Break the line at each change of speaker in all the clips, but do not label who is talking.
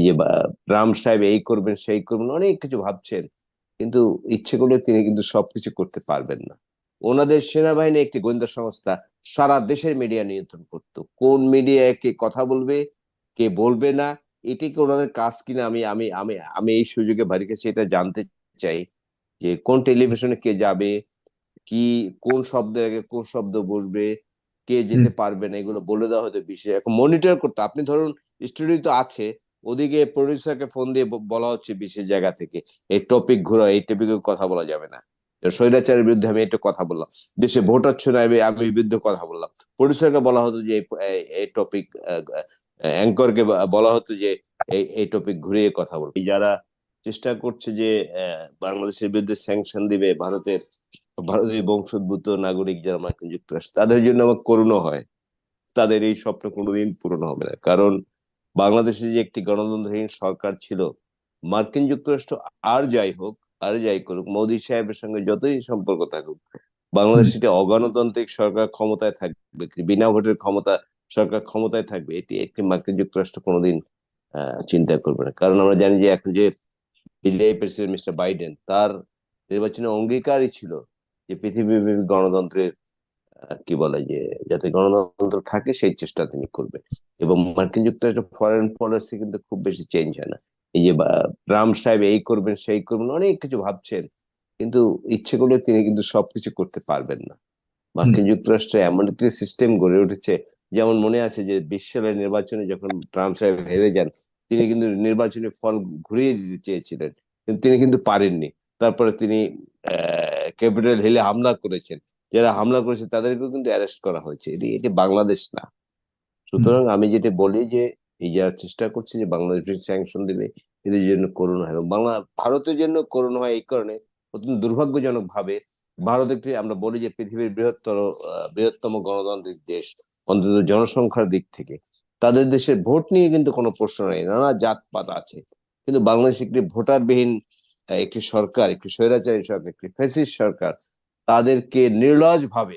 এই যে রাম সাহেব এই করবেন সেই করবেন অনেক কিছু ভাবছেন। কিন্তু ইচ্ছে করলে তিনি কিন্তু সবকিছু করতে পারবেন না। ওনাদের সেনাবাহিনী একটি গোয়েন্দা সংস্থা সারা দেশের মিডিয়া নিয়ন্ত্রণ করত। কোন মিডিয়ায় কে কথা বলবে কে বলবে না এটি কি ওনাদের কাজ কিনা আমি আমি আমি আমি এই সুযোগে ভারী কাছে এটা জানতে চাই যে কোন টেলিভিশনে কে যাবে কি কোন শব্দের আগে কোন শব্দ বসবে কে যেতে পারবে না এগুলো বলে দেওয়া হতো বিশেষ। এখন মনিটর করতে আপনি ধরুন স্টুডিও তো আছে ওদিকে প্রডিউসারকে ফোন দিয়ে বলা হচ্ছে বিশেষ জায়গা থেকে। এই টপিক ঘুরো এই টপিকে কথা বলা যাবে না। স্বৈরাচারের বিরুদ্ধে আমি এটা কথা বললাম। দেশে ভোট হচ্ছে না, আমি বিরুদ্ধে কথা বললাম। প্রডিউসারকে বলা হতো যে এই- টপিক অ্যাঙ্করকে বলা হতো যে এই এই টপিক ঘুরিয়ে কথা বলব। যারা চেষ্টা করছে যে বাংলাদেশের বিরুদ্ধে স্যাংশন দিবে, ভারতের, ভারতীয় বংশোদ্ভূত নাগরিক যারা মার্কিন যুক্তরাষ্ট্র, তাদের জন্য আমার করুণ হয়। তাদের এই স্বপ্ন কোনোদিন পূরণ হবে না। কারণ বাংলাদেশে যে একটি গণতন্ত্রহীন সরকার ছিল, মার্কিন যুক্তরাষ্ট্র আর যাই হোক, আর যাই করুক, মোদী সাহেবের সঙ্গে যতই সম্পর্ক থাকুক, বাংলাদেশ এটি অগণতান্ত্রিক সরকার ক্ষমতায় থাকবে বিনা ভোটের ক্ষমতা, সরকার ক্ষমতায় থাকবে, এটি একটি মার্কিন যুক্তরাষ্ট্র কোনোদিন চিন্তা করবে না। কারণ আমরা জানি যে এখন যে বিদায়ী প্রেসিডেন্ট মিস্টার বাইডেন, তার নির্বাচনে অঙ্গীকারই ছিল যে পৃথিবীব্যাপী গণতন্ত্রের কি বলে যে যাতে গণতন্ত্র থাকে সেই চেষ্টা তিনি করবেন। এবং মার্কিন যুক্তরাষ্ট্র ফরেন পলিসি কিন্তু খুব বেশি চেঞ্জ হয় না। এই যে রাম সাহেব এই করবেন সেই করবেন অনেক কিছু ভাবছেন কিন্তু ইচ্ছে করলে তিনি কিন্তু সবকিছু করতে পারবেন না। মার্কিন যুক্তরাষ্ট্রে এমন একটি সিস্টেম গড়ে উঠেছে যেমন মনে আছে যে বিশ সালের নির্বাচনে যখন ট্রাম্প সাহেব হেরে যান তিনি কিন্তু নির্বাচনী ফল ঘুরিয়ে দিতে চেয়েছিলেন কিন্তু তিনি কিন্তু পারেননি। তারপরে তিনি ক্যাপিটাল হিলে হামলা করেছেন। যারা হামলা করেছে তাদেরকেও কিন্তু অ্যারেস্ট করা হয়েছে। এটি এটি বাংলাদেশ না। সুতরাং আমি যেটা বলি যে, এই যারা চেষ্টা করছে যে বাংলাদেশ স্যাংশন দিবে, এদের জন্য করুণ। হয় এবং বাংলা, ভারতের জন্য করুণ হয় এই কারণে অত্যন্ত দুর্ভাগ্যজনক ভাবে ভারত একটি, আমরা বলি যে পৃথিবীর বৃহত্তর বৃহত্তম গণতান্ত্রিক দেশ, অন্তত জনসংখ্যার দিক থেকে। তাদের দেশের ভোট নিয়ে কিন্তু কোনো প্রশ্ন নেই, নানা জাতপাত আছে। কিন্তু বাংলাদেশ একটি ভোটারবিহীন একটি সরকার, একটি স্বৈরাচারী সরকার, একটি ফ্যাসিস্ট সরকার তাদেরকে নির্লজ ভাবে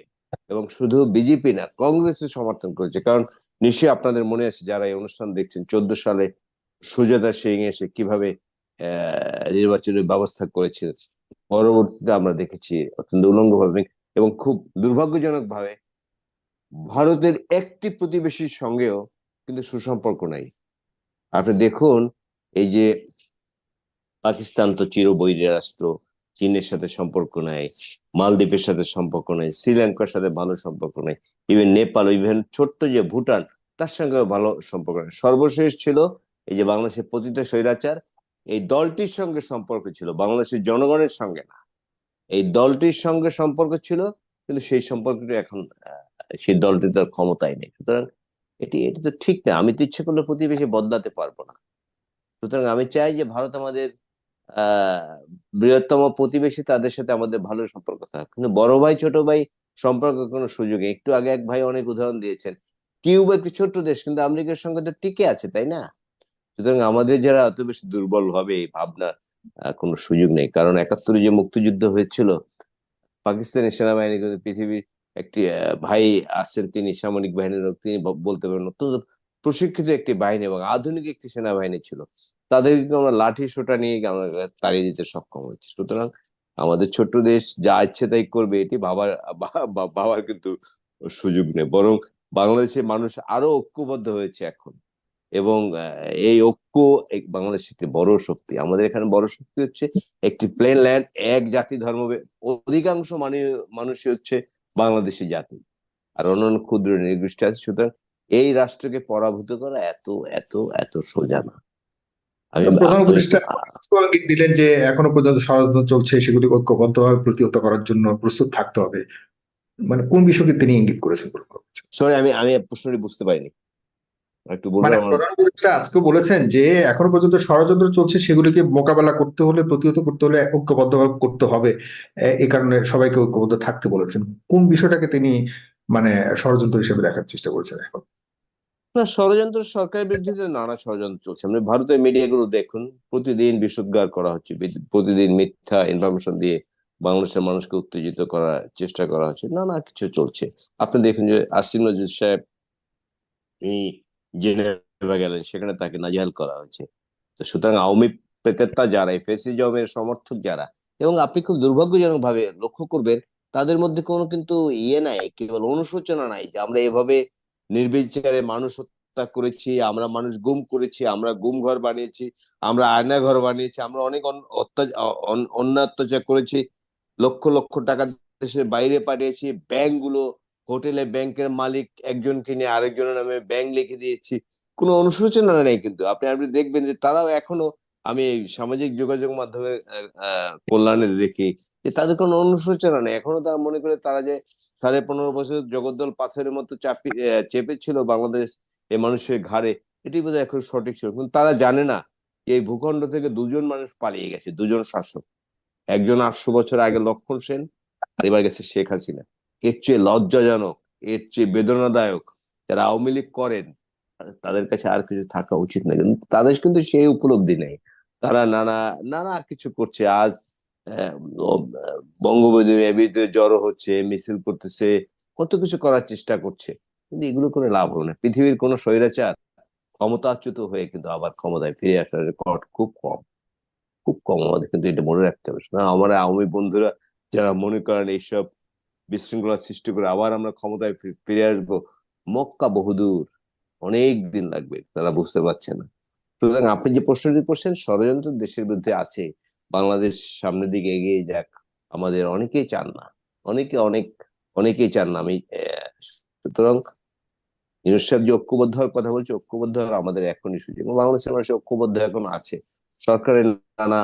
এবং শুধু বিজেপি না, কংগ্রেসের সমর্থন করেছে। কারণ নিশ্চয়ই আপনাদের মনে আছে, যারা এই অনুষ্ঠান দেখছেন, চোদ্দ সালে সুজাতা সিং এসে কীভাবে নির্বাচনের ব্যবস্থা করেছে, পরবর্তীতে আমরা দেখেছি অত্যন্ত উলঙ্গ ভাবে এবং খুব দুর্ভাগ্যজনক ভাবে ভারতের একটি প্রতিবেশীর সঙ্গেও কিন্তু সুসম্পর্ক নাই। আপনি দেখুন, এই যে পাকিস্তান তো চির রাষ্ট্র চীনের সাথে সম্পর্ক নাই, মালদ্বীপের সাথে সম্পর্ক নেই, শ্রীলঙ্কার সাথে ভালো সম্পর্ক নেই ইভেন নেপাল ইভেন ছোট্ট যে ভুটান, তার সঙ্গে ভালো সম্পর্ক নেই। সর্বশেষ ছিল এই যে বাংলাদেশের পতিত স্বৈরাচার, এই দলটির সঙ্গে সম্পর্ক ছিল, বাংলাদেশের জনগণের সঙ্গে না। এই দলটির সঙ্গে সম্পর্ক ছিল, কিন্তু সেই সম্পর্কটি এখন সেই দলটি তার ক্ষমতায় নেই। সুতরাং এটি এটি তো ঠিক না, আমি তো ইচ্ছে করলে প্রতিবেশী বদলাতে পারব না। সুতরাং আমি চাই যে ভারত আমাদের বৃহত্তম প্রতিবেশী তাদের সাথে আমাদের ভালো সম্পর্ক থাক। কিন্তু বড় ভাই, ছোট ভাই সম্পর্কের কোনো সুযোগ একটু আগে এক ভাই অনেক উদাহরণ দিয়েছেন, কিউবা একটি ছোট্ট দেশ, কিন্তু আমেরিকার সঙ্গে তো টিকে আছে, তাই না? সুতরাং আমাদের যারা অত বেশি দুর্বল ভাবে এই ভাবনার কোনো সুযোগ নেই। কারণ একাত্তরে যে মুক্তিযুদ্ধ হয়েছিল, পাকিস্তানি সেনাবাহিনী কিন্তু পৃথিবীর একটি ভাই আছেন তিনি, সামরিক বাহিনীর তিনি বলতে পারেন অত্যন্ত প্রশিক্ষিত একটি বাহিনী এবং আধুনিক একটি সেনাবাহিনী ছিল। তাদেরকে আমরা লাঠি সোটা নিয়ে আমরা তাড়িয়ে দিতে সক্ষম হয়েছি। সুতরাং আমাদের ছোট্ট দেশ যা ইচ্ছে তাই করবে, এটি ভাবার ভাবার কিন্তু সুযোগ নেই। বরং বাংলাদেশের মানুষ আরও ঐক্যবদ্ধ হয়েছে এখন। এবং এই ঐক্য বাংলাদেশ একটি বড় শক্তি। আমাদের এখানে বড় শক্তি হচ্ছে একটি প্লেন ল্যান্ড এক জাতি ধর্ম অধিকাংশ মানে মানুষই হচ্ছে বাংলাদেশি জাতি। আর অন্যান্য ক্ষুদ্র নির্দিষ্ট আছে। সুতরাং এই রাষ্ট্রকে পরাভূত করা এত এত এত সোজা না।
প্রধান উপদেষ্টা ইঙ্গিত দিলেন যে এখনও পর্যন্ত ষড়যন্ত্র চলছে সেগুলি ঐক্যবদ্ধভাবে প্রতিহত করার জন্য প্রস্তুত থাকতে হবে। মানে কোন বিষয়কে তিনি ইঙ্গিত করেছেন
সরি আমি আমি প্রশ্নটি বুঝতে পারিনি। একটু
মানে
আমার
প্রধান উপদেষ্টা আজকে বলেছেন যে এখনও পর্যন্ত ষড়যন্ত্র চলছে সেগুলিকে মোকাবেলা করতে হলে প্রতিহত করতে হলে ঐক্যবদ্ধভাবে করতে হবে। এ- এই কারণে সবাইকে ঐক্যবদ্ধ থাকতে বলেছেন। কোন বিষয়টাকে তিনি মানে ষড়যন্ত্র হিসেবে দেখার চেষ্টা করেছেন এখন?
না ষড়যন্ত্র সরকারের বিরুদ্ধে নানা ষড়যন্ত্র চলছে। আপনি ভারতের মিডিয়াগুলো দেখুন প্রতিদিন বিশুদ্ধার করা হচ্ছে প্রতিদিন মিথ্যা ইনফরমেশন দিয়ে বাংলাদেশের মানুষকে উত্তেজিত করার চেষ্টা করা হচ্ছে নানা কিছু চলছে। আপনি দেখুন যে আসিম নজরুল সাহেব জেনেভা গেলেন সেখানে তাকে নাজেহাল করা হয়েছে। তো সুতরাং আওয়ামী প্রেতেত্তা যারা ফেসিজমের সমর্থক যারা এবং আপনি খুব দুর্ভাগ্যজনক ভাবে লক্ষ্য করবেন তাদের মধ্যে কোনো কিন্তু ইয়ে নাই কেবল অনুশোচনা নাই যে আমরা এভাবে নির্বিচারে মানুষ হত্যা করেছি, আমরা মানুষ গুম করেছি, আমরা গুম ঘর বানিয়েছি, আমরা আয়না ঘর বানিয়েছি, আমরা অনেক অন- অত্যাচার করেছি, লক্ষ লক্ষ টাকা দেশের বাইরে পাঠিয়েছি ব্যাংকগুলো হোটেলে ব্যাংকের মালিক একজনকে নিয়ে আরেকজনের নামে ব্যাংক লিখে দিয়েছি। কোনো অনুশোচনা নেই কিন্তু, আপনি আপনি দেখবেন যে তারাও এখনও আমি সামাজিক যোগাযোগ মাধ্যমের কল্যাণে দেখি, যে তাদের কোনো অনুশোচনা নেই। এখনও তারা মনে করে তারা যে সাড়ে পনেরো বছর জগদ্দল পাথরের মতো চাপি চেপেছিল বাংলাদেশ এই মানুষের ঘাড়ে। এটি বোধহয় এখন সঠিক ছিল। কিন্তু তারা জানে না যে এই ভূখণ্ড থেকে দুজন মানুষ পালিয়ে গেছে, দুজন শাসক। একজন আটশো বছর আগে লক্ষণ সেন, আর এবার গেছে শেখ হাসিনা। এর চেয়ে লজ্জাজনক, এর চেয়ে বেদনাদায়ক যারা আওয়ামী লীগ করেন তাদের কাছে আর কিছু থাকা উচিত না। কিন্তু তাদের কিন্তু সেই উপলব্ধি নেই। তারা নানা নানা কিছু করছে। আজ বঙ্গবন্ধু এবিতে জড়ো হচ্ছে, মিছিল করতেছে, কত কিছু করার চেষ্টা করছে, কিন্তু এগুলো কোনো লাভ হবে না। পৃথিবীর কোনো স্বৈরাচার ক্ষমতাচ্যুত হয়ে কিন্তু আবার ক্ষমতায় ফিরে আসার রেকর্ড খুব কম খুব কম আমাদের কিন্তু এটা মনে রাখতে হবে। না আমার আওয়ামী বন্ধুরা যারা মনে করেন এইসব বিশৃঙ্খলা সৃষ্টি করে আবার আমরা ক্ষমতায় ফিরে আসব, মক্কা বহুদূর অনেক দিন লাগবে, তারা বুঝতে পারছে না। সুতরাং আপনি যে প্রশ্নটি করছেন, ষড়যন্ত্র দেশের বিরুদ্ধে আছে বাংলাদেশ সামনের দিকে এগিয়ে যাক, আমাদের অনেকেই চান না। অনেকে অনেক, অনেকেই চান না। আমি সুতরাং সাহেব যে ঐক্যবদ্ধ হওয়ার কথা বলছে, ঐক্যবদ্ধ হওয়ার আমাদের এখনই সুযোগ। বাংলাদেশের মানুষ ঐক্যবদ্ধ এখন আছে। সরকারের নানা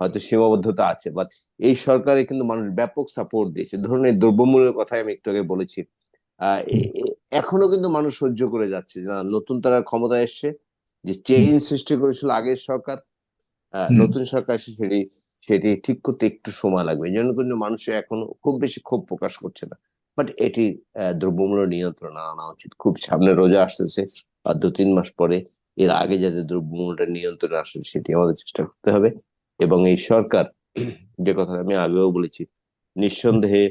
হয়তো সীমাবদ্ধতা আছে বাট এই সরকারে কিন্তু মানুষ ব্যাপক সাপোর্ট দিয়েছে। ধরুন এই দ্রব্যমূল্যের কথাই আমি একটু আগে বলেছি। এখনও কিন্তু মানুষ সহ্য করে যাচ্ছে না, নতুন তারা ক্ষমতা এসছে, যে চেঞ্জ সৃষ্টি করেছিল আগের সরকার। নতুন সরকার সেটি সেটি ঠিক করতে একটু সময় লাগবে। এই জন্য কিন্তু মানুষ এখন খুব বেশি ক্ষোভ প্রকাশ করছে না। বাট এটি দ্রব্যমূল্য নিয়ন্ত্রণ আনা উচিত। খুব সামনে রোজা আসতেছে আর দু তিন মাস পরে এর আগে যাতে দ্রব্যমূল্যটা নিয়ন্ত্রণে আসে সেটি আমাদের চেষ্টা করতে হবে। এবং এই সরকার যে কথা আমি আগেও বলেছি নিঃসন্দেহে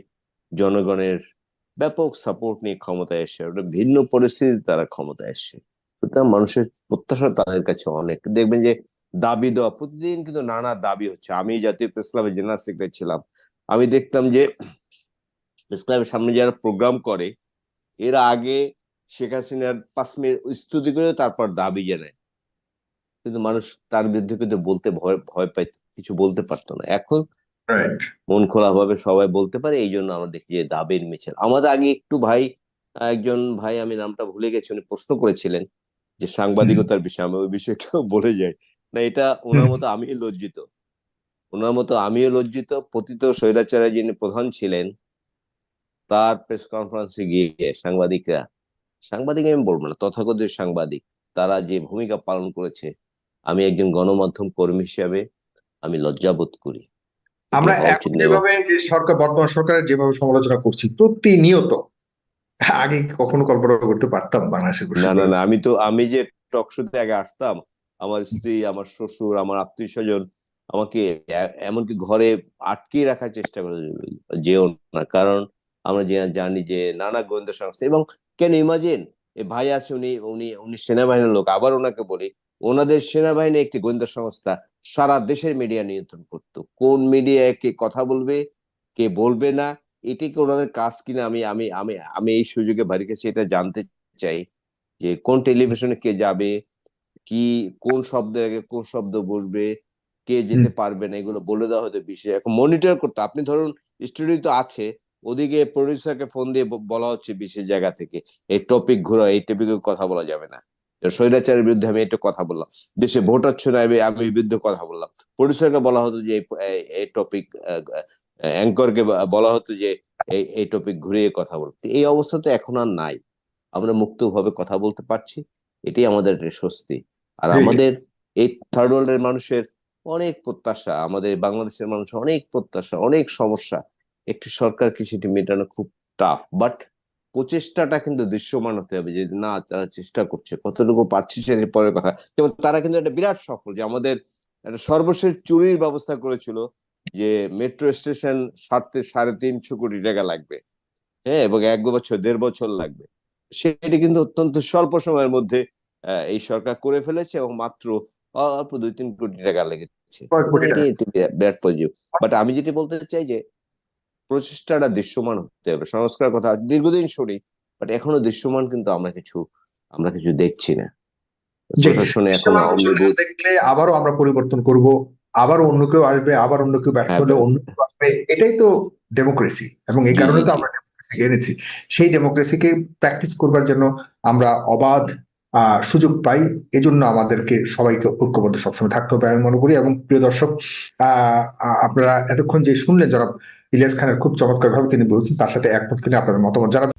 জনগণের ব্যাপক সাপোর্ট নিয়ে ক্ষমতায় এসে ওটা ভিন্ন পরিস্থিতি তারা ক্ষমতায় এসছে। সুতরাং মানুষের প্রত্যাশা তাদের কাছে অনেক। দেখবেন যে দাবি দেওয়া। প্রতিদিন কিন্তু নানা দাবি হচ্ছে। আমি জাতীয় প্রেস ক্লাবের জেনারেল সেক্রেটারি ছিলাম। আমি দেখতাম যে প্রেস ক্লাবের সামনে যারা প্রোগ্রাম করে এর আগে শেখ হাসিনার পাঁচ মিনিট স্তুতি করে তারপর দাবি জানায়। কিন্তু মানুষ তার বিরুদ্ধে কিন্তু বলতে ভয় ভয় পাই কিছু বলতে পারতো না। এখন মন খোলা ভাবে সবাই বলতে পারে এই জন্য আমরা দেখি যে দাবির মিছিল আমাদের আগে একটু ভাই একজন ভাই আমি নামটা ভুলে গেছি উনি প্রশ্ন করেছিলেন যে সাংবাদিকতার বিষয়ে আমি ওই বিষয়টা বলে যাই। না এটা ওনার মতো আমি লজ্জিত। ওনার মতো আমিও লজ্জিত। পতিত স্বৈরাচার্য যিনি প্রধান ছিলেন তার প্রেস কনফারেন্সে গিয়ে সাংবাদিকরা সাংবাদিক আমি বলব না তথাকথিত সাংবাদিক তারা যে ভূমিকা পালন করেছে আমি একজন গণমাধ্যম কর্মী হিসাবে আমি লজ্জাবোধ করি।
আমরা। যেভাবে সরকার বর্তমান সরকারের যেভাবে সমালোচনা করছি প্রতিনিয়ত আগে কখনো কল্পনা করতে পারতাম বাংলাদেশের
না না না আমি তো আমি যে টক শোতে আগে আসতাম আমার স্ত্রী, আমার শ্বশুর, আমার আত্মীয় স্বজন আমাকে এমনকি ঘরে আটকে রাখার চেষ্টা করে যেও না। কারণ আমরা জানি যে নানা গোয়েন্দা সংস্থা এবং কেন ইমাজিন ভাই আছে উনি উনি উনি সেনাবাহিনীর লোক। আবার ওনাকে বলি, ওনাদের সেনাবাহিনী একটি গোয়েন্দা সংস্থা সারা দেশের মিডিয়া নিয়ন্ত্রণ করতো। কোন মিডিয়ায় কে কথা বলবে, কে বলবে না, এটি কি ওনাদের কাজ কিনা আমি আমি আমি আমি এই সুযোগে বাড়ির কাছে এটা জানতে চাই যে কোন টেলিভিশনে কে যাবে কি কোন শব্দের আগে কোন শব্দ বসবে কে যেতে পারবে না এগুলো বলে দেওয়া হতো বিশেষ এখন মনিটর করতে আপনি ধরুন স্টুডিও তো আছে ওদিকে প্রডিউসারকে ফোন দিয়ে বলা হচ্ছে বিশেষ জায়গা থেকে এই টপিক ঘুরো এই টপিকে কথা বলা যাবে না। স্বৈরাচারের বিরুদ্ধে আমি একটা কথা বললাম। দেশে ভোট হচ্ছে না আমি বিরুদ্ধে কথা বললাম। প্রডিউসারকে বলা হতো যে এই টপিক অ্যাঙ্করকে বলা হতো যে এই এই টপিক ঘুরিয়ে কথা বলতে এই অবস্থা তো এখন আর নাই। আমরা মুক্তভাবে কথা বলতে পারছি। এটাই আমাদের একটা স্বস্তি। আর আমাদের এই থার্ড ওয়ার্ল্ডের মানুষের অনেক প্রত্যাশা আমাদের বাংলাদেশের মানুষের অনেক প্রত্যাশা অনেক সমস্যা। একটি সরকারকে সেটি মেটানো খুব টাফ বাট প্রচেষ্টাটা কিন্তু দৃশ্যমান হতে হবে যে না তারা চেষ্টা করছে। কতটুকু পারছে সেটি পরের কথা। যেমন তারা কিন্তু একটা বিরাট সফল যে আমাদের একটা সর্বশেষ চুরির ব্যবস্থা করেছিল যে মেট্রো স্টেশন সারতে সাড়ে তিনশো কোটি টাকা লাগবে। হ্যাঁ এবং এক বছর দেড় বছর লাগবে। সেটি কিন্তু অত্যন্ত স্বল্প সময়ের মধ্যে এই সরকার করে ফেলেছে এবং মাত্র অল্প দুই তিন কোটি টাকা লেগেছে। বিরাট- পজিটিভ বাট আমি যেটি বলতে চাই যে প্রচেষ্টাটা দৃশ্যমান হতে হবে। সংস্কার কথা দীর্ঘদিন সরি বাট এখনও দৃশ্যমান কিন্তু আমরা কিছু আমরা কিছু দেখছি না। প্রশাসনে এখনও
দেখলে আবারও আমরা পরিবর্তন করব আবারও অন্য কেউ আসবে আবার অন্য কেউ ব্যর্থ
হ্যাঁ,
হলে অন্য কেউ আসবে। এটাই তো ডেমোক্রেসি এবং এই কারণে তো আমরা ডেমোক্রেসি এনেছি। সেই ডেমোক্রেসিকে প্র্যাকটিস করবার জন্য আমরা অবাধ সুযোগ পাই। এজন্য আমাদেরকে সবাইকে ঐক্যবদ্ধ সবসময় থাকতে হবে, আমি মনে করি। এবং প্রিয় দর্শক আপনারা এতক্ষণ যে শুনলেন যারা ইলিয়াস খানের, খুব চমৎকার ভাবে তিনি বলেছেন, তার সাথে একমত কিনে আপনাদের মতামত জানাবেন।